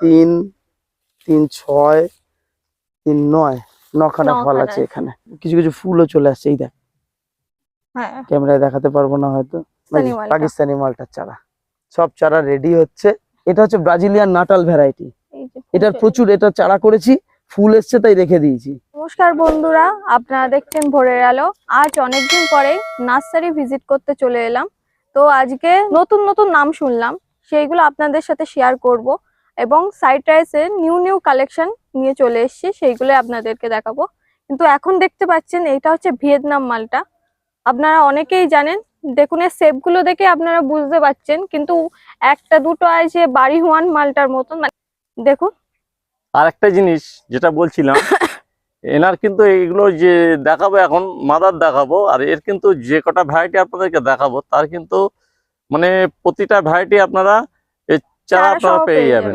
তিন তিন ছয় তিন নয়। নখানা ফল আছে এখানে। কিছু কিছু ফুলও চলে আসছে এই দেখ। হ্যাঁ। ক্যামেরায় দেখাতে পারব না হয়তো। পাকিস্তানি মালটার চারা। সব চারা রেডি হচ্ছে। এটা হচ্ছে ব্রাজিলিয়ান নাটাল ভ্যারাইটি এটার প্রচুর এটা চারা করেছি। ফুল এসছে তাই রেখে দিয়েছি। নমস্কার বন্ধুরা আপনারা দেখছেন ভোরের আলো। আজ অনেকদিন পরে নার্সারি ভিজিট করতে চলে এলাম। তো আজকে নতুন নতুন নাম শুনলাম। সেইগুলো আপনাদের সাথে শেয়ার করব। এবং সাইড সাইট্রাইসের নিউ নিউ কালেকশন নিয়ে চলে এসেছি সেইগুলো আপনাদেরকে দেখাবো। কিন্তু এখন দেখতে পাচ্ছেন এইটা হচ্ছে ভিয়েতনাম মালটা। আপনারা অনেকেই জানেন দেখুন এর শেপগুলো দেখে আপনারা বুঝতে পারছেন কিন্তু একটা দুটো আছে বাড়ি ওয়ান মালটার মতন মানে দেখুন। আর একটা জিনিস যেটা বলছিলাম এনার কিন্তু এগুলো যে দেখাবো এখন মাদার দেখাবো আর এর কিন্তু যে কটা ভ্যারাইটি আপনাদেরকে দেখাবো তার কিন্তু মানে প্রতিটা ভ্যারাইটি আপনারা চারা আপনারা পেয়ে যাবেন।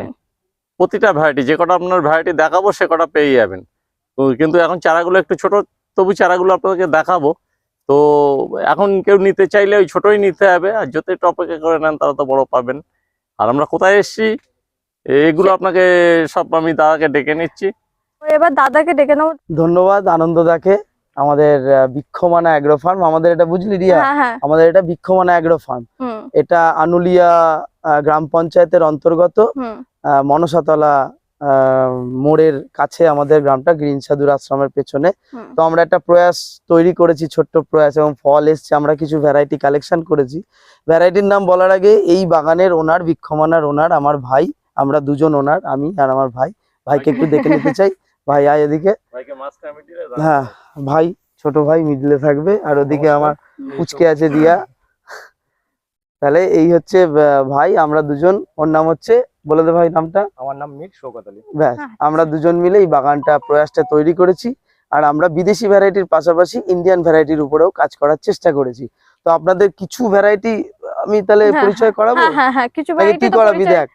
প্রতিটা ভ্যারাইটি যে কটা আপনার ভ্যারাইটি দেখাবো সে কটা পেয়ে যাবেন। কিন্তু এখন চারাগুলো একটু ছোট তবু চারাগুলো আপনাদেরকে দেখাবো। তো এখন কেউ নিতে চাইলে ওই ছোটই নিতে হবে আর যত একটু অপেক্ষা করে নেন তারা তো বড় পাবেন। আর আমরা কোথায় এসেছি? এগুলো আপনাকে সব আমি দাদাকে ডেকে নিচ্ছি। এবার দাদাকে ডেকে নেব। ধন্যবাদ আনন্দদাকে আমাদের আহ, বৃক্ষমানা অ্যাগ্রো ফার্ম। আমাদের এটা বুঝলি রিয়া? হ্যাঁ হ্যাঁ। আমাদের এটা বৃক্ষমানা অ্যাগ্রো ফার্ম। এটা আনুলিয়া গ্রাম পঞ্চায়েতের অন্তর্গত আহ, মনসাতলা আহ, মোড়ের কাছে আমাদের গ্রামটা গ্রিন সাধুর আশ্রমের পেছনে। তো আমরা একটা প্রয়াস তৈরি করেছি ছোট্ট প্রয়াস এবং ফল এসছে আমরা কিছু ভ্যারাইটি কালেকশন করেছি। ভ্যারাইটির নাম বলার আগে এই বাগানের ওনার বৃক্ষমানার ওনার আমার ভাই আমরা দুজন ওনার আমি আর আমার ভাই। ভাইকে একটু দেখে নিতে চাই। ভাই আয় এদিকে। হ্যাঁ ভাই ছোট ভাই মিডলে থাকবে আর ওদিকে আমার পুচকে আছে দিয়া। তাহলে এই হচ্ছে ভাই আমরা দুজন ওর নাম হচ্ছে বলে দে ভাই নামটা। আমার নাম মির শৌকত আলী। ব্যাস আচ্ছা। আমরা দুজন মিলে এই বাগানটা প্রয়াসটা তৈরি করেছি আর আমরা বিদেশি ভ্যারাইটির পাশাপাশি ইন্ডিয়ান ভ্যারাইটির উপরেও কাজ করার চেষ্টা করেছি। তো আপনাদের কিছু ভ্যারাইটি আমি তাহলে হ্যাঁ, পরিচয় করাবো? হ্যাঁ হ্যাঁ হ্যাঁ কিছু ভ্যারাইটি তো করাবি দেখ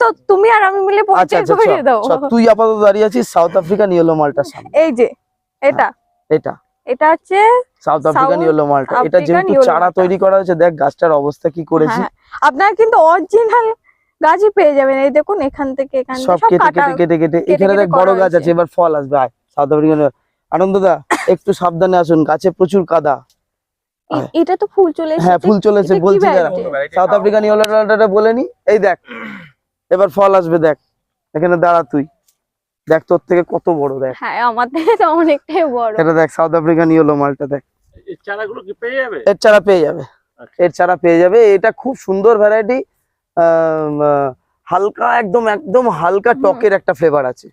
তো তুমি আর আমি মিলে আচ্ছা পরিচয় আচ্ছা করিয়ে দাও তুই আপাতত দাঁড়িয়ে আছিস সাউথ আফ্রিকান ইয়েলো মালটার সামনে। এই যে এটা। এটা। এটা হচ্ছে সাউথ আফ্রিকান ইয়েলো মালটা এটা যেহেতু চারা তৈরি করা হয়েছে দেখ গাছটার অবস্থা কি করেছি। হ্যাঁ, আপনারা কিন্তু অরিজিনাল গাছই পেয়ে যাবেন। এই দেখুন এখান থেকে এখান সব সব কেটে কেটে কেটে কেটে এখানে দেখ বড় গাছ আছে এবার ফল আসবে। আয় সাউথ আফ্রিকান আনন্দদা একটু সাবধানে আসুন গাছে প্রচুর কাদা। এটা তো ফুল চলে এসেছে। হ্যাঁ ফুল চলেছে বলছি? সাউথ আফ্রিকান ইয়েলোটা বলে নি? এই দেখ এবার ফল আসবে দেখ। এখানে দাঁড়া তুই। দেখ তোর থেকে কত বড় দেখ। হ্যাঁ আমার থেকে তো অনেকটাই বড়। এটা দেখ সাউথ আফ্রিকান ইয়েলো মালটা দেখ। এই চারাগুলো কি পেয়ে যাবে? এর চারা পেয়ে যাবে। আচ্ছা। এর চারা পেয়ে যাবে। এটা খুব সুন্দর ভ্যারাইটি হালকা একদম একদম হালকা টকের একটা ফ্লেভার আছে।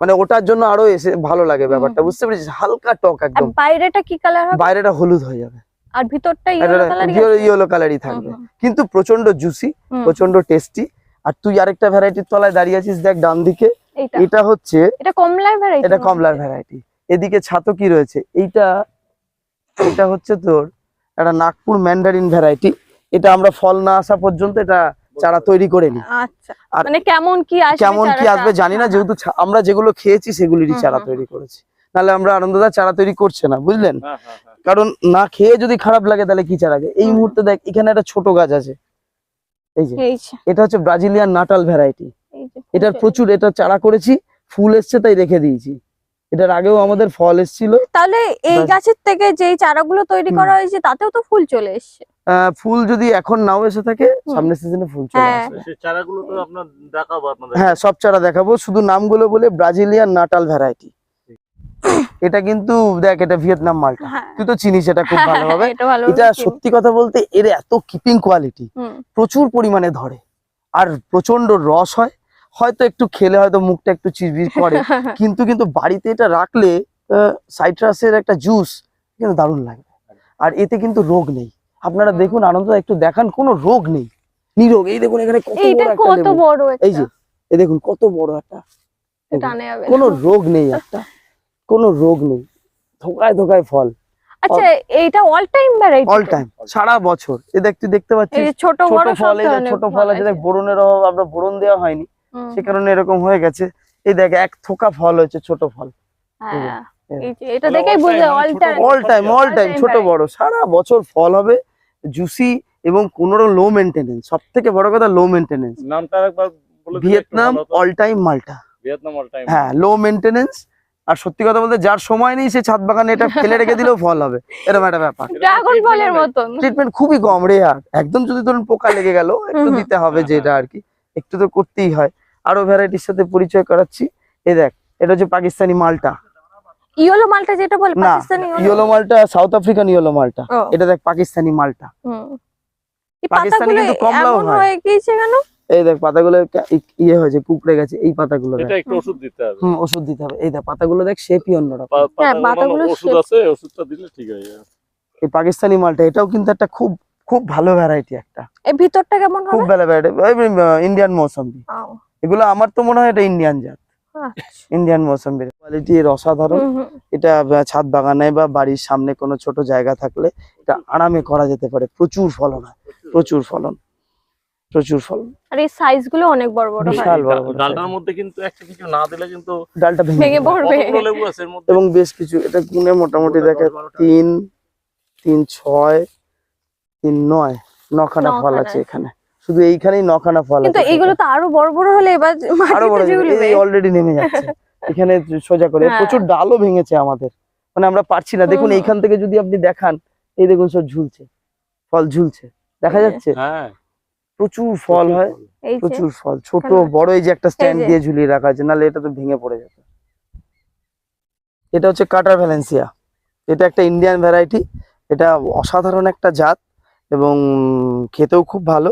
মানে ওটার জন্য আরও এসে ভালো লাগে ব্যাপারটা বুঝতে পেরেছিস? হালকা টক একদম। বাইরেটা কি কালার হবে? বাইরেটা হলুদ হয়ে যাবে। আর ভিতরটা ইয়েলো কালার ইয়েলো কালারই থাকবে। কিন্তু প্রচণ্ড জুসি প্রচণ্ড টেস্টি আর তুই আরেকটা ভ্যারাইটির তলায় দাঁড়িয়ে আছিস দেখ ডান দিকে এটা হচ্ছে এটা কমলার ভ্যারাইটি এটা কমলার ভ্যারাইটি এদিকে ছাতো কি রয়েছে? এইটা এটা হচ্ছে তোর একটা নাগপুর ম্যান্ডারিন ভ্যারাইটি এটা আমরা ফল না আসা পর্যন্ত এটা চারা তৈরি করে নি আচ্ছা। আর মানে কেমন কি আসবে কেমন কি? আসবে জানি না হ্যাঁ, যেহেতু আমরা যেগুলো খেয়েছি সেগুলিরই চারা তৈরি করেছি। নাহলে আমরা আনন্দদা চারা তৈরি করছে না বুঝলেন? কারণ না খেয়ে যদি খারাপ লাগে তাহলে কি চারা লাগে? এই মুহূর্তে দেখ এখানে একটা ছোট গাছ আছে। এই যে এটা হচ্ছে ব্রাজিলিয়ান নাটাল ভ্যারাইটি এটার প্রচুর এটা চারা করেছি ফুল এসছে তাই রেখে দিয়েছি। এটার আগেও আমাদের ফল এসছিল। তাহলে এই গাছের থেকে যেই চারাগুলো তৈরি করা হয়েছে তাতেও তো ফুল চলে এসছে। আহ, ফুল যদি এখন নাও এসে থাকে হুম। সামনের সিজনে ফুল চলে হ্যাঁ। আসবে। সেই চারাগুলো তো আপনার দেখাবো আপনাদের। হ্যাঁ সব চারা দেখাবো। শুধু নামগুলো বলে ব্রাজিলিয়ান নাটাল ভ্যারাইটি। এটা কিন্তু দেখ এটা ভিয়েতনাম মালটা। হ্যাঁ। তুই তো চিনিস এটা খুব ভালোভাবে। এটা ভালো এটা সত্যি কথা বলতে এর এত কিপিং কোয়ালিটি প্রচুর পরিমাণে ধরে। আর প্রচণ্ড রস হয়। হয়তো একটু খেলে হয়তো মুখটা একটু চিরবির করে কিন্তু কিন্তু বাড়িতে এটা রাখলে সাইট্রাসের একটা জুস কিন্তু দারুণ লাগবে আর এতে কিন্তু রোগ নেই। আপনারা দেখুন আনন্দ একটু দেখান কোনো রোগ নেই। নিরোগ এই দেখুন এখানে কত বড় একটা এই যে এই দেখুন কত বড় একটা। কোনো রোগ নেই একটা। কোনো রোগ নেই। ধোকায় ধোকায় ফল। আচ্ছা এইটা all time variety all time সারা বছর। এ দেখতে পাচ্ছিস যে ছোট ফল ছোট ফল আছে দেখ বোরনের অভাব আমরা বোরন দেওয়া হয়নি। সে কারণে এরকম হয়ে গেছে। এই দেখ এক থোকা ফল হয়েছে ছোট ফল। হ্যাঁ এই এই যে। এটা দেখেই all অল ছোট টাইম বড় অল টাইম অল টাইম ছোট বড়। সারা বছর ফল হবে জুসি এবং কোনো লো মেনটেনেন্স সব থেকে বড় কথা লো মেনটেনেন্স নামটা একবার বলে ভিয়েতনাম অল টাইম মালটা। ভিয়েতনাম অল টাইম হ্যাঁ লো মেনটেনেন্স আর সত্যি কথা বলতে যার সময় নেই সে ছাদ বাগানে এটা ফেলে রেখে দিলেও ফল হবে। এরকম একটা ব্যাপার। ড্রাগন ফলের মতন। ট্রিটমেন্ট খুবই কম রেয়ার একদম যদি ধরুন পোকা লেগে গেল একটু। দিতে হবে যেটা আর কি। একটু তো করতেই হয়। আরও ভ্যারাইটির সাথে পরিচয় করাচ্ছি। এই দেখ এটা হচ্ছে পাকিস্তানি মালটা। ইয়েলো মালটা যেটা বলে পাকিস্তানি ইয়েলো? মালটা সাউথ আফ্রিকান ইয়েলো মালটা। এটা দেখ পাকিস্তানি মালটা। এই পাকিস্তানি পাতাগুলো কিন্তু কমলাও হয়। গিয়েছে কেন? এই দেখ পাতাগুলো ইয়ে হয়েছে কুকড়ে গেছে এই পাতাগুলো এটা একটু ওষুধ দিতে হবে। হুম ওষুধ দিতে হবে। এই দেখ পাতাগুলো দেখ শেপই অন্যরকম। হ্যাঁ, পাতাগুলো ওষুধ আছে ওষুধটা দিলে ঠিক হয়ে যাবে। এই পাকিস্তানি মালটা এটাও কিন্তু একটা খুব খুব ভালো ভ্যারাইটি একটা। এই ভিতরটা কেমন খুব ভালো ভ্যারাইটি ইন্ডিয়ান মৌসম্বি। ও, এগুলো আমার তো মনে হয় এটা ইন্ডিয়ান জাত। ইন্ডিয়ান মৌসম্বির কোয়ালিটি এর অসাধারণ। এটা ছাদ বাগানে বা বাড়ির সামনে কোনো ছোট জায়গা থাকলে এটা আরামে করা যেতে পারে। প্রচুর ফলন হয়। প্রচুর। ফলন। প্রচুর ফলন। আর এই সাইজগুলো অনেক বড় বড় হয়। বিশাল বড় বড় ডালটার মধ্যে কিন্তু একটা কিছু না দিলে কিন্তু ডালটা ভেঙে ভেঙে পড়বে। লেবু আছে এর মধ্যে? এবং বেশ কিছু এটা গুনে মোটামুটি দেখে দশ বারোটা। তিন তিন ছয় তিন নয়। নখানা। ফল আছে। এখানে। শুধু এইখানেই নখানা ফল কিন্তু এগুলো তো আরও বড় বড় হলে এবার আরও বড় মাটিতে ঝুলবে এই অলরেডি নেমে যাচ্ছে। এখানে সোজা করে হ্যাঁ। প্রচুর ডালও ভেঙেছে আমাদের। মানে আমরা পারছি না। দেখুন এইখান থেকে যদি আপনি দেখান এই দেখুন সব ঝুলছে। ফল ঝুলছে। দেখা যাচ্ছে? হ্যাঁ। প্রচুর ফল হয়। প্রচুর ফল। ছোট বড় এই যে একটা স্ট্যান্ড দিয়ে ঝুলিয়ে রাখা আছে। নাহলে এটা তো ভেঙে পড়ে যেত। এটা হচ্ছে কাটার ভ্যালেন্সিয়া। এটা একটা ইন্ডিয়ান ভ্যারাইটি এটা অসাধারণ একটা জাত এবং খেতেও খুব ভালো।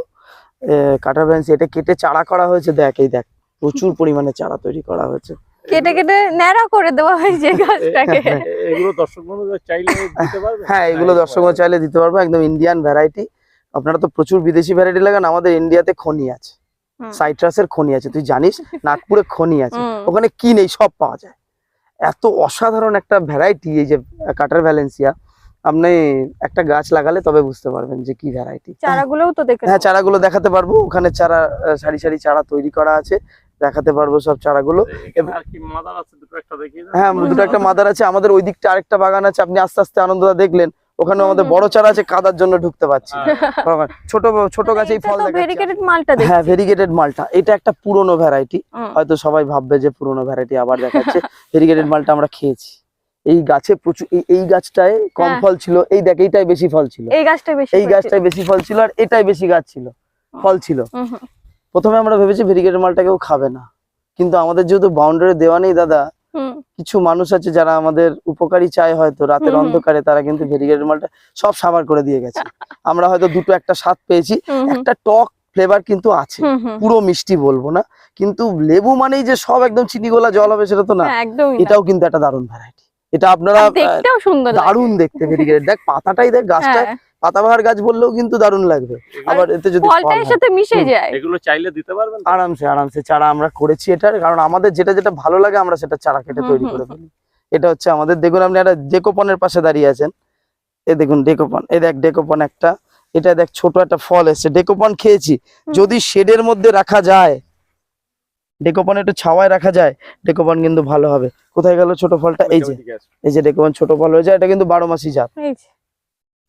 কাটার ভ্যালেন্সিয়া এটা কেটে চারা করা হয়েছে দেখ এই দেখ প্রচুর পরিমাণে চারা তৈরি করা হয়েছে। কেটে কেটে ন্যাড়া করে দেওয়া হয়েছে গাছটাকে। এগুলো দর্শক চাইলে দিতে পারবে। হ্যাঁ এগুলো দর্শক চাইলে দিতে পারব একদম ইন্ডিয়ান ভ্যারাইটি আপনারা তো প্রচুর বিদেশি ভ্যারাইটি লাগান আমাদের ইন্ডিয়াতে খনি আছে। সাইট্রাসের খনি আছে তুই জানিস নাগপুরে খনি আছে ওখানে কি নেই সব পাওয়া যায়। এত অসাধারণ একটা ভ্যারাইটি এই যে কাটার ভ্যালেন্সিয়া আপনি একটা গাছ লাগালে তবে বুঝতে পারবেন যে কি ভ্যারাইটি চারাগুলোও তো দেখে হ্যাঁ। চারাগুলো দেখাতে পারব। ওখানে চারা আহ, সারি সারি চারা তৈরি করা আছে। দেখাতে পারব সব চারাগুলো। এখানে আর কি মাদার আছে দুটো একটা দেখিয়ে দাও। হ্যাঁ দুটো একটা মাদার আছে। আমাদের ওই দিকটা আরেকটা বাগান আছে। আপনি আস্তে আস্তে আনন্দদা দেখলেন। ওখানে আমাদের বড় চারা আছে কাদার জন্য ঢুকতে পারছি। বাগান। ছোট ছোট গাছেই এটা ফল হ্যাঁ ভেরিগেটেড মালটা। এটা একটা পুরনো ভ্যারাইটি হয়তো সবাই ভাববে যে পুরনো ভ্যারাইটি আবার দেখাচ্ছে। ভেরিগেটেড মালটা আমরা খেয়েছি। এই গাছে প্রচুর এই- গাছটায় কম হ্যাঁ। ফল ছিল এই দেখ এইটাই বেশি ফল ছিল এই গাছটা বেশি এই। গাছটায় বেশি ফল ছিল আর এটাই বেশি গাছ ছিল ফল ছিল প্রথমে আমরা ভেবেছি ভেরিগেটেড মালটা কেউ খাবে না কিন্তু আমাদের যেহেতু বাউন্ডারি দেওয়া নেই দাদা কিছু মানুষ আছে যারা আমাদের উপকারী চায় হয়তো রাতের। অন্ধকারে তারা কিন্তু ভেরিগেটেড মালটা সব সাবার করে দিয়ে গেছে আমরা হয়তো দুটো একটা স্বাদ পেয়েছি একটা টক ফ্লেভার কিন্তু আছে। পুরো মিষ্টি বলব না কিন্তু লেবু মানেই যে সব একদম চিনি গোলা জল হবে সেটা তো না হ্যাঁ, না। এটাও কিন্তু একটা দারুণ ভ্যারাইটি এটা আপনারা। দারুণ দেখতে ভেরিগেটেড দেখ পাতাটাই দেখ গাছটা হ্যাঁ, পাতাবাহার গাছ বললেও কিন্তু দারুণ লাগবে। আবার এতে যদি। সাথে মিশে যায়। এগুলো চাইলে দিতে পারবেন আরামসে আরামসে চারা আমরা করেছি এটার কারণ আমাদের যেটা যেটা ভালো লাগে আমরা সেটা চারা কেটে তৈরি করে ফেলি। এটা হচ্ছে আমাদের দেখুন আপনি একটা ডেকোপনের পাশে দাঁড়িয়ে আছেন। এ দেখুন ডেকোপন এই দেখ ডেকোপন একটা। এটা দেখ ছোট একটা ফল এসছে। ডেকোপন খেয়েছি। যদি শেডের মধ্যে রাখা যায় ডেকোপন একটু ছাওয়ায় রাখা যায় ডেকোপন কিন্তু ভালো হবে। কোথায় গেল ছোট ফলটা? এই যে এই যে ডেকোপন ছোট ফল হয়ে যায় এটা কিন্তু বারো মাসি জাত।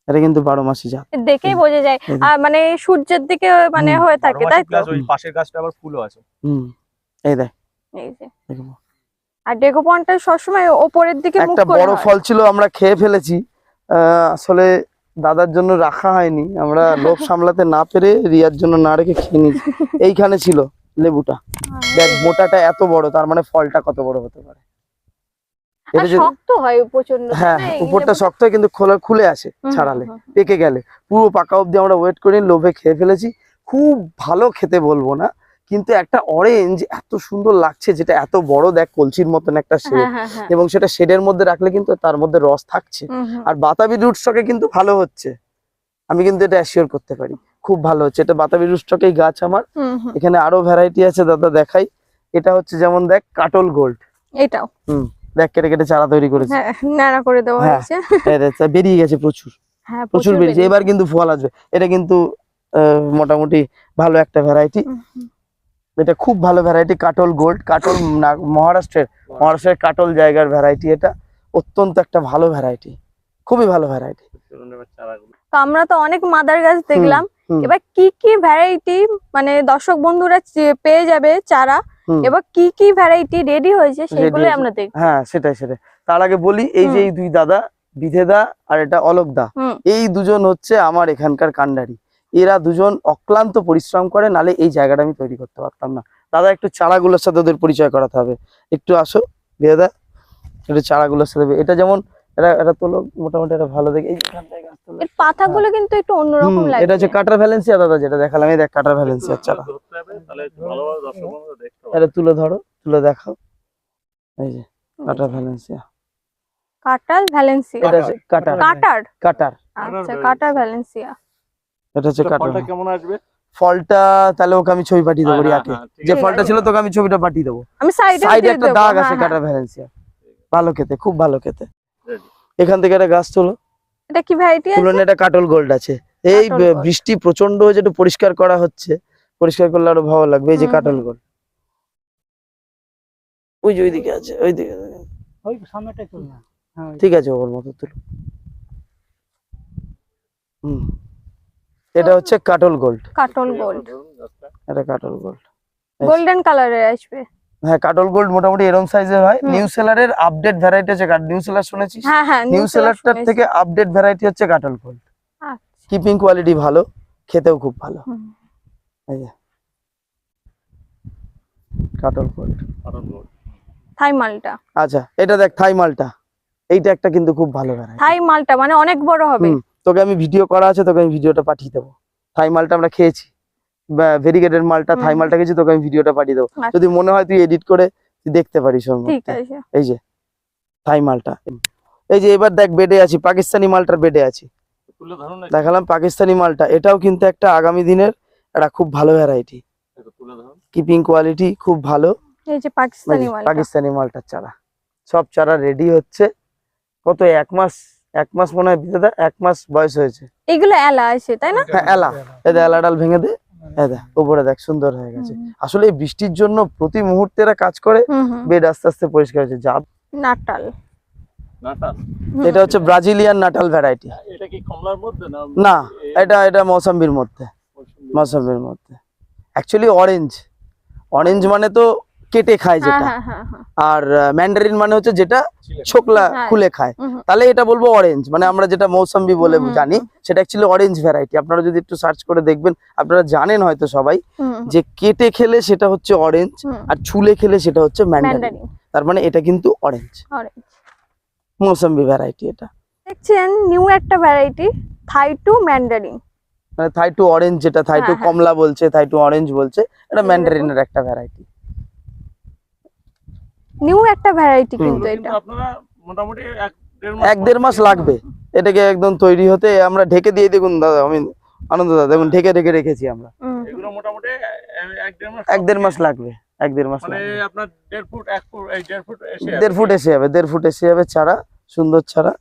এটা কিন্তু বারো মাসি জাত। দেখেই বোঝা যায়। আর মানে সূর্যের দিকে মানে হয়ে থাকে তাই তো? ওই পাশের গাছটা আবার ফুলও আছে। হুম। এই দেখ। এই যে। আর ডেকোপনটা সবসময় ওপরের দিকে মুখ একটা বড় ফল ছিল আমরা খেয়ে ফেলেছি। আহ, আসলে দাদার জন্য রাখা হয়নি। আমরা লোভ সামলাতে না পেরে রিয়ার জন্য না রেখে খেয়ে নিয়েছি। এইখানে ছিল। লেবুটা। দেখ মোটাটা এত বড় তার মানে ফলটা কত বড় হতে পারে। শক্ত হয় প্রচণ্ড হ্যাঁ উপরটা শক্ত হয় কিন্তু খোলা খুলে আসে ছাড়ালে। পেকে গেলে। পুরো পাকা অবধি আমরা ওয়েট করি লোভে খেয়ে ফেলেছি। খুব ভালো খেতে বলব না কিন্তু একটা অরেঞ্জ এত সুন্দর লাগছে যেটা এত বড় দেখ কলসির মতন একটা শেড হ্যাঁ হ্যাঁ হ্যাঁ। এবং সেটা শেডের মধ্যে রাখলে কিন্তু তার মধ্যে রস থাকছে। আর বাতাবি রুট স্টকে কিন্তু ভালো হচ্ছে। আমি কিন্তু এটা অ্যাসিওর করতে পারি। খুব ভালো হচ্ছে। এটা বাতাবি রুট স্টকেই গাছ আমার। এখানে আরও ভ্যারাইটি আছে দাদা দেখাই। এটা হচ্ছে যেমন দেখ কাটল গোল্ড এটাও। দেখ কেটে কেটে চারা তৈরি করেছে। হ্যাঁ নাড়া করে দেওয়া হ্যাঁ। হয়েছে। বেরিয়ে গেছে প্রচুর। হ্যাঁ প্রচুর বেরিয়েছে। এবার কিন্তু ফল আসবে। এটা কিন্তু আহ, মোটামুটি ভালো একটা ভ্যারাইটি। এটা খুব ভালো ভ্যারাইটি কাটল গোল্ড কাটল না- মহারাষ্ট্রের মহারাষ্ট্রের কাটল জায়গার ভ্যারাইটি এটা। অত্যন্ত একটা ভালো ভ্যারাইটি খুবই ভালো ভ্যারাইটি। তো আমরা তো অনেক মাদার গাছ দেখলাম। এবার কি কি ভ্যারাইটি মানে দর্শক বন্ধুরা পেয়ে যাবে চারা এবার কি কি ভ্যারাইটি রেডি হয়েছে সেগুলো আমরা দেখব। হ্যাঁ সেটাই সেটাই। তার আগে বলি এই যে এই দুই দাদা বিধেদা আর এটা অলোকদা। এই দুজন হচ্ছে আমার এখানকার কান্ডারি। এরা দুজন অক্লান্ত পরিশ্রম করে নালে এই জায়গাটা আমি তৈরি করতে পারতাম না। দাদা একটু চারাগুলোর সাথে ওদের পরিচয় করাতে হবে। একটু আসো বিধেদা একটু চারাগুলোর সাথে। এটা যেমন এটা এটা তোলো মোটামুটি এটা ভালো দেখে এই যে এখানটায় গাছ তোলো। এর পাতাগুলো কিন্তু একটু অন্যরকম লাগে এটা হচ্ছে কাটার ভ্যালেন্সিয়া দাদা যেটা দেখালাম এই দেখ কাটার চারা এটা তুলে ধরো তুলে দেখাও। এই যে কাটার ভ্যালেন্সিয়া কাটাল ভ্যালেন্সিয়া এটা হচ্ছে কাটার কাটার কাটার আচ্ছা কাটার ভ্যালেন্সিয়া এটা হচ্ছে কাটার ফলটা কেমন আসবে? ফলটা তাহলে ওকে আমি ছবি পাঠিয়ে দেবো হ্যাঁ, রিয়াকে। হ্যাঁ, যে ফলটা ছিল তোকে আমি ছবিটা পাঠিয়ে দেবো। আমি সাইডে সাইডে একটা দাগ আছে কাটার ভ্যালেন্সিয়া ভালো খেতে খুব ভালো খেতে. এখান থেকে একটা গাছ তোলো। এটা কি ভ্যারাইটি আছে? তুলনে একটা কাটল গোল্ড আছে। এই। বৃষ্টি প্রচণ্ড হয়েছে একটু পরিষ্কার করা হচ্ছে। পরিষ্কার করলে আরও ভালো লাগবে এই যে কাটল গোল্ড ওই যে ওইদিকে আছে ওইদিকে। ওই সামনেটাই চল না। হ্যাঁ ঠিক আছে ওর মতো তুলো। হুম। এটা হচ্ছে কাটল গোল্ড কাটল গোল্ড। এটা কাটল গোল্ড গোল্ডেন কালারের আসবে। হ্যাঁ কাটল গোল্ড মোটামুটি এরকম সাইজের হয়। নিউ সেলারের আপডেট ভ্যারাইটি আছে নিউ সেলার শুনেছিস? হ্যাঁ হ্যাঁ নিউ সেলারটার থেকে আপডেট ভ্যারাইটি হচ্ছে কাটল গোল্ড আচ্ছা। কিপিং কোয়ালিটি ভালো খেতেও খুব ভালো। হুম। এই যে। কাটল গোল্ড থাই মালটা আচ্ছা এটা দেখ থাই মালটা এইটা একটা কিন্তু খুব ভালো ভ্যারাইটি থাই মালটা মানে অনেক বড় হবে। তোকে আমি ভিডিও করা আছে তোকে আমি ভিডিওটা পাঠিয়ে দেবো। থাই মালটা আমরা খেয়েছি। ভেরিগেটেড মালটা থাই মালটা খেয়েছি তোকে আমি ভিডিওটা পাঠিয়ে দেবো। আচ্ছা, যদি মনে হয় তুই এডিট করে তুই দেখতে পারিস ওর মধ্যে। এই যে থাই মালটা। এই যে এবার দেখ বেডে আছি। পাকিস্তানি মালটার বেডে আছি। দেখালাম পাকিস্তানি মালটা। এটাও কিন্তু একটা আগামী দিনের একটা খুব ভালো ভ্যারাইটি কিপিং কোয়ালিটি খুব ভালো। এই যে পাকিস্তানি মালটা। পাকিস্তানি মালটার চারা। সব চারা রেডি হচ্ছে। কত এক মাস এক মাস মনে হয় বিদাদা এক মাস বয়স হয়েছে। এগুলো এলা আছে তাই না? হ্যাঁ এলা। এদের এলা ডাল ভেঙে দে। এই দেখ উপরে দেখ সুন্দর হয়ে গেছে। আসলে এই বৃষ্টির জন্য প্রতি মুহূর্তে এরা কাজ করে বেড আস্তে আস্তে পরিষ্কার হচ্ছে যা নাটাল। নাটা এটা হচ্ছে ব্রাজিলিয়ান নাটাল ভ্যারাইটি। এটা কি কমলার মধ্যে না না এটা এটা মৌসাম্বির মধ্যে? মৌসাম্বির মধ্যে। অ্যাকচুয়ালি অরেঞ্জ অরেঞ্জ মানে তো কেটে খায় হ্যাঁ যেটা। হ্যাঁ হ্যাঁ আর ম্যান্ডারিন মানে হচ্ছে যেটা ছোকলা। খুলে খায়। তাহলে এটা বলব অরেঞ্জ মানে আমরা যেটা মৌসাম্বি বলে জানি সেটা অ্যাকচুয়ালি অরেঞ্জ ভ্যারাইটি আপনারা যদি একটু সার্চ করে দেখবেন আপনারা জানেন হয়তো সবাই যে কেটে খেলে সেটা হচ্ছে অরেঞ্জ আর ছুলে খেলে সেটা হচ্ছে ম্যান্ডারিন তার মানে এটা কিন্তু অরেঞ্জ অরেঞ্জ মৌসাম্বি ভ্যারাইটি এটা। দেখছেন নিউ একটা ভ্যারাইটি থাই টু ম্যান্ডারিন মানে থাই টু অরেঞ্জ যেটা থাই টু। কমলা বলছে থাই টু অরেঞ্জ বলছে এটা ম্যান্ডারিনের একটা ভ্যারাইটি নিউ একটা ভ্যারাইটি। কিন্তু কিন্তু এটা। আপনারা মোটামুটি এক দেড় এক দেড় মাস লাগবে। এটাকে একদম তৈরি হতে আমরা ঢেকে দিয়ে দেখুন দাদা আমি আনন্দ দাদা দেখুন ঢেকে ঢেকে রেখেছি আমরা। এগুলো মোটামুটি এক দেড় মাস এক দেড় মাস লাগবে এক দেড় মাস মানে আপনার দেড় ফুট এক ফুট এই দেড় ফুট এসে দেড় ফুট এসে যাবে দেড় ফুট এসে যাবে চারা সুন্দর চারা।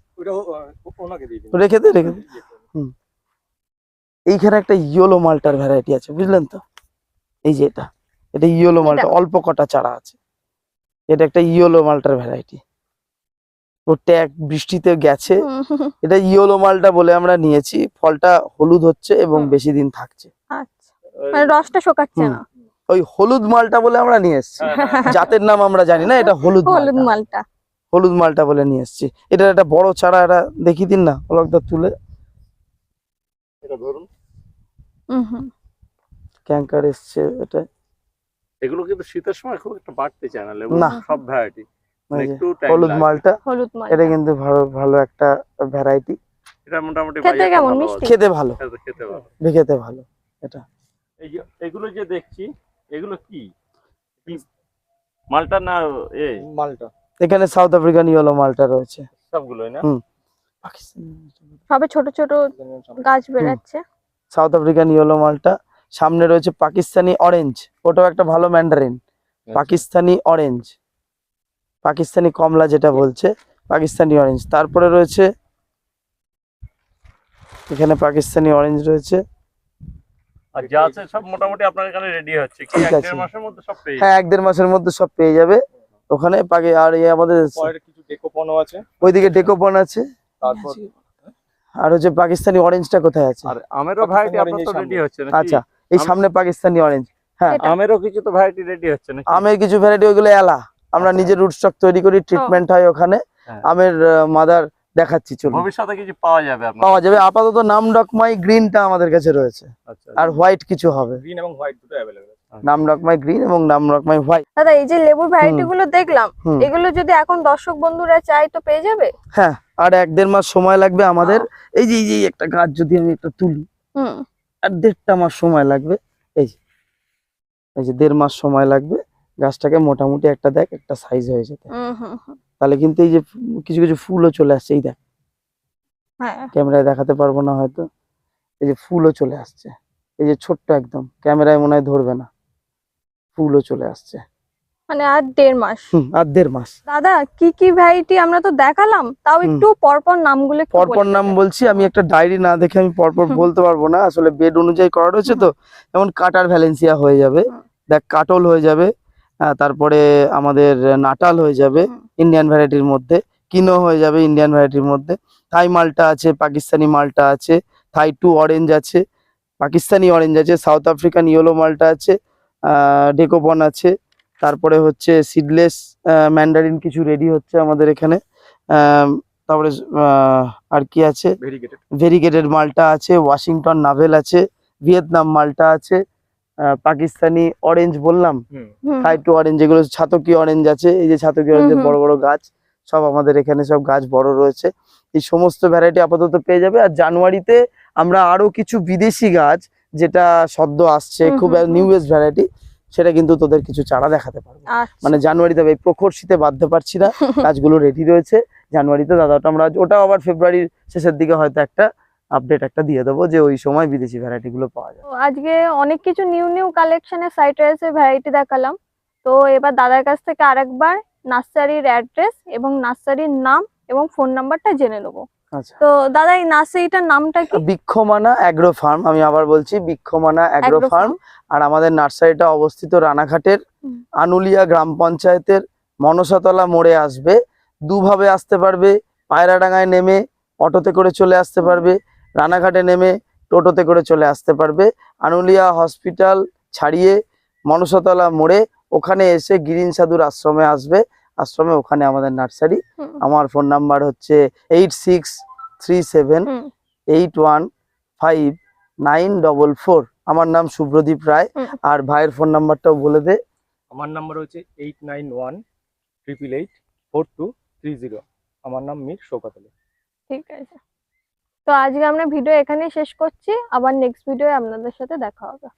রেখে দে রেখে দে। এইখানে একটা ইয়েলো মালটার ভ্যারাইটি আছে বুঝলেন তো? এই যে এটা এটা ইয়েলো মালটা অল্প কটা চারা আছে। এটা একটা ইয়েলো মালটার ভ্যারাইটি ও ট্যাগ বৃষ্টিতে গেছে। এটা ইয়েলো মালটা বলে আমরা নিয়েছি। ফলটা হলুদ হচ্ছে এবং বেশি দিন থাকছে। আচ্ছা। মানে রসটা শোকাচ্ছে না? ওই হলুদ মালটা বলে আমরা নিয়ে এসেছি। জাতের নাম আমরা জানি না এটা হলুদ হলুদ মালটা। হলুদ মালটা বলে নিয়ে এসেছি। এটা একটা বড় চারা এটা দেখিয়ে দিন না অলকটা তুলে। এটা ধরুন। হুম, হুম। ক্যাঙ্কার এসছে এটা। এগুলো কিন্তু শীতের সময় খুব একটা বাড়তে চায় না লেবু সব ভ্যারাইটি time হলুদ মালটা হলুদ মালটা। এটা কিন্তু ভালো ভালো একটা ভ্যারাইটি এটা মোটামুটি খেতে কেমন? ভালো মিষ্টি? খেতে ভালো। খেতে- ভালো। খেতে ভালো এটা। এই যে এগুলো যে দেখছি এগুলো কি? মালটা না এ? মালটা। এখানে সাউথ আফ্রিকান ইয়েলো মালটা রয়েছে। সবগুলোই না? হুম। সবে ছোট ছোট গাছ বেরাচ্ছে সাউথ আফ্রিকান ইয়েলো মালটা সামনে রয়েছে পাকিস্তানি অরেঞ্জ ওটাও একটা ভালো ম্যান্ডারিন পাকিস্তানি অরেঞ্জ পাকিস্তানি কমলা যেটা বলছে পাকিস্তানি অরেঞ্জ তারপরে রয়েছে এখানে পাকিস্তানি অরেঞ্জ রয়েছে। আর যা আছে সব মোটামুটি আপনার এখানে রেডি হচ্ছে। ঠিক আছে। মাসের মধ্যে সব হ্যাঁ এক দেড় মাসের মধ্যে সব পেয়ে যাবে। ওখানে পাকি আর এই আমাদের ওইদিকে ডেকোপন আছে। তারপর আর হচ্ছে পাকিস্তানি অরেঞ্জটা কোথায় আছে? আর আমেরও ভ্যারাইটি আপনার তো রেডি হচ্ছে আচ্ছা। এই সামনে পাকিস্তানি অরেঞ্জ হ্যাঁ। আমেরও কিছু তো ভ্যারাইটি রেডি হচ্ছে নাকি? আমের কিছু ভ্যারাইটি ওইগুলো এলা। আমরা আচ্ছা। নিজের রুট স্টক তৈরি করি ট্রিটমেন্ট হয় ওখানে। হ্যাঁ। আমের মাদার দেখাচ্ছি চলুন। ভবিষ্যতে কিছু পাওয়া যাবে পাওয়া যাবে। আপাতত নাম ডকমাই গ্রিনটা আমাদের কাছে রয়েছে। আচ্ছা। আর হোয়াইট কিছু হবে। গ্রিন এবং হোয়াইট দুটো অ্যাভেলেবেল নাম গ্রিন এবং নাম ডকমাই হোয়াইট দাদা এই যে লেবুর ভ্যারাইটি গুলো দেখলাম এগুলো যদি এখন দর্শক বন্ধুরা চায় তো পেয়ে যাবে? হ্যাঁ আর এক দেড় মাস সময় লাগবে আমাদের। এই যে এই যে একটা গাছ যদি আমি একটা তুলি। হুম। আর দেড়টা মাস সময় লাগবে। এই যে এই যে দেড় মাস সময় লাগবে গাছটাকে মোটামুটি একটা দেখ একটা সাইজ হয়ে যেতে। তাহলে কিন্তু এই যে কিছু কিছু ফুলও চলে আসছে এই দেখ। হ্যাঁ। ক্যামেরায় দেখাতে পারব না হয়তো। এই যে ফুলও চলে আসছে। এই যে ছোট্ট একদম ক্যামেরায় মনে হয় ধরবে না। ফুলও চলে আসছে। মানে আর দেড় মাস। আর দেড় মাস। দাদা কি কি ভ্যারাইটি আমরা তো দেখালাম তাও একটু পরপর নামগুলো পরপর নাম বলছি আমি একটা ডায়েরি না দেখে আমি পরপর। বলতে পারব না। আসলে বেড অনুযায়ী করা রয়েছে তো যেমন কাটার ভ্যালেন্সিয়া হয়ে যাবে দেখ কাটল হয়ে যাবে তারপরে আমাদের নাটাল হয়ে যাবে ইন্ডিয়ান ভ্যারাইটির মধ্যে কিনো হয়ে যাবে ইন্ডিয়ান ভ্যারাইটির মধ্যে থাই মালটা আছে পাকিস্তানি মালটা আছে থাই টু অরেঞ্জ আছে পাকিস্তানি অরেঞ্জ আছে সাউথ আফ্রিকান ইয়েলো মালটা আছে ডেকোপন আছে তারপরে হচ্ছে সিডলেস ম্যান্ডারিন কিছু রেডি হচ্ছে আমাদের এখানে। তারপরে আহ, আর কি আছে? ভেরিগেটেড ভেরিগেটেড মালটা আছে ওয়াশিংটন নাভেল আছে ভিয়েতনাম মালটা আছে আহ, পাকিস্তানি অরেঞ্জ বললাম? হুম, টু অরেঞ্জ যেগুলো ছাতকি অরেঞ্জ আছে এই যে ছাতকি অরেঞ্জের। বড় বড় গাছ সব আমাদের এখানে সব গাছ বড় রয়েছে। এই সমস্ত ভ্যারাইটি আপাতত পেয়ে যাবে। আর জানুয়ারিতে আমরা আরও কিছু বিদেশি গাছ যেটা সদ্য আসছে খুব। নিউয়েস্ট ভ্যারাইটি সেটা কিন্তু তোদের কিছু চারা দেখাতে পারব। আচ্ছা। মানে জানুয়ারিতে এই প্রখর শীতে বাঁধতে পারছি না। গাছগুলো রেডি রয়েছে। জানুয়ারিতে দাদা ওটা আমরা ওটাও আবার ফেব্রুয়ারির শেষের দিকে হয়তো একটা আপডেট একটা দিয়ে দেবো যে ওই সময় বিদেশি ভ্যারাইটি গুলো পাওয়া যায়। আজকে অনেক কিছু নিউ নিউ কালেকশনের সাইট্রাসের ভ্যারাইটি দেখালাম। তো এবার দাদার কাছ থেকে আরেকবার নার্সারির অ্যাড্রেস এবং নার্সারির নাম এবং ফোন নাম্বারটা জেনে নেব। তো দাদা এই নার্সারিটার নামটা কি? বৃক্ষমানা অ্যাগ্রো ফার্ম আমি আবার বলছি বৃক্ষমানা অ্যাগ্রো ফার্ম। আর আমাদের নার্সারিটা অবস্থিত রানাঘাটের আনুলিয়া গ্রাম পঞ্চায়েতের মনসাতলা মোড়ে আসবে। দুভাবে আসতে পারবে পায়রাডাঙ্গায় নেমে অটোতে করে চলে আসতে পারবে রানাঘাটে নেমে টোটোতে করে চলে আসতে পারবে। আনুলিয়া হসপিটাল ছাড়িয়ে মনসাতলা মোড়ে ওখানে এসে গিরিন সাধুর আশ্রমে আসবে। আশ্রমে ওখানে আমাদের নার্সারি। আমার ফোন নাম্বার হচ্ছে eight six three seven eight one five nine double four. আমার নাম শুভ্রদীপ রায় আর ভাইয়ের ফোন নাম্বারটাও বলে দে। আমার নাম্বার হচ্ছে eight nine one triple eight four two three zero. আমার নাম মীর শৌকত আলী ঠিক আছে। তো আজকে আমরা ভিডিও এখানেই শেষ করছি। আবার নেক্সট ভিডিও আপনাদের সাথে দেখা হবে।